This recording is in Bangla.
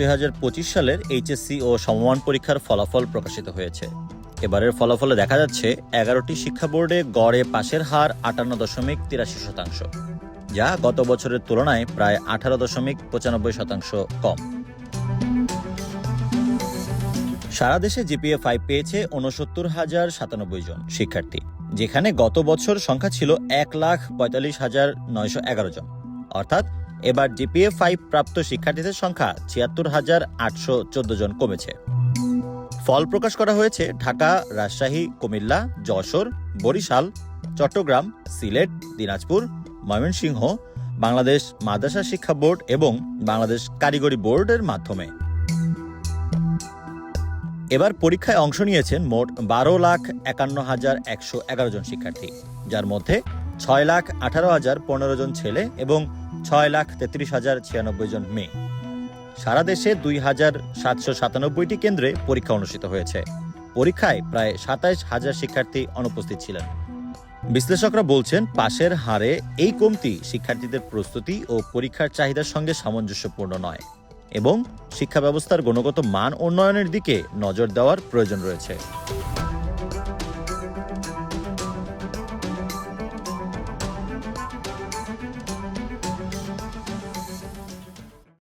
দুই হাজার পঁচিশ সালের এইচএসসি ও সমমান পরীক্ষার ফলাফল প্রকাশিত হয়েছে। এবারের ফলাফলে দেখা যাচ্ছে এগারোটি শিক্ষা বোর্ডে গড়ে পাশের হার আটান্ন দশমিক তিরাশি শতাংশ, যা গত বছরের তুলনায় প্রায় আঠারো দশমিক পঁচানব্বই শতাংশ কম। সারা দেশে জিপিএ ফাইভ পেয়েছে উনসত্তর হাজার সাতানব্বই জন শিক্ষার্থী, যেখানে গত বছর সংখ্যা ছিল এক লাখ পঁয়তাল্লিশ হাজার নয়শো এগারো জন, অর্থাৎ এবার জিপিএ ফাইভ প্রাপ্ত শিক্ষার্থীদের সংখ্যা ছিয়াত্তর হাজার আটশো চোদ্দ জন কমেছে। ফল প্রকাশ করা হয়েছে ঢাকা, রাজশাহী, কুমিল্লা, যশোর, বরিশাল, চট্টগ্রাম, সিলেট, দিনাজপুর, ময়মনসিংহ, বাংলাদেশ মাদ্রাসা শিক্ষা বোর্ড এবং বাংলাদেশ কারিগরি বোর্ডের মাধ্যমে। এবার পরীক্ষায় অংশ নিয়েছেন মোট বারো লাখ একান্ন হাজার একশো এগারো জন শিক্ষার্থী, যার মধ্যে ছয় লাখ আঠারো হাজার পনেরো জন ছেলে এবং ছয় লাখ তেত্রিশ হাজার ছিয়ানব্বই জন মেয়ে। সারা দেশে দুই হাজার সাতশো সাতানব্বইটি কেন্দ্রে পরীক্ষা অনুষ্ঠিত হয়েছে। পরীক্ষায় প্রায় সাতাইশ হাজার শিক্ষার্থী অনুপস্থিত ছিলেন। বিশ্লেষকরা বলছেন, পাশের হারে এই কমতি শিক্ষার্থীদের প্রস্তুতি ও পরীক্ষার চাহিদার সঙ্গে সামঞ্জস্যপূর্ণ নয় এবং শিক্ষা ব্যবস্থার গুণগত মান উন্নয়নের দিকে নজর দেওয়ার প্রয়োজন রয়েছে।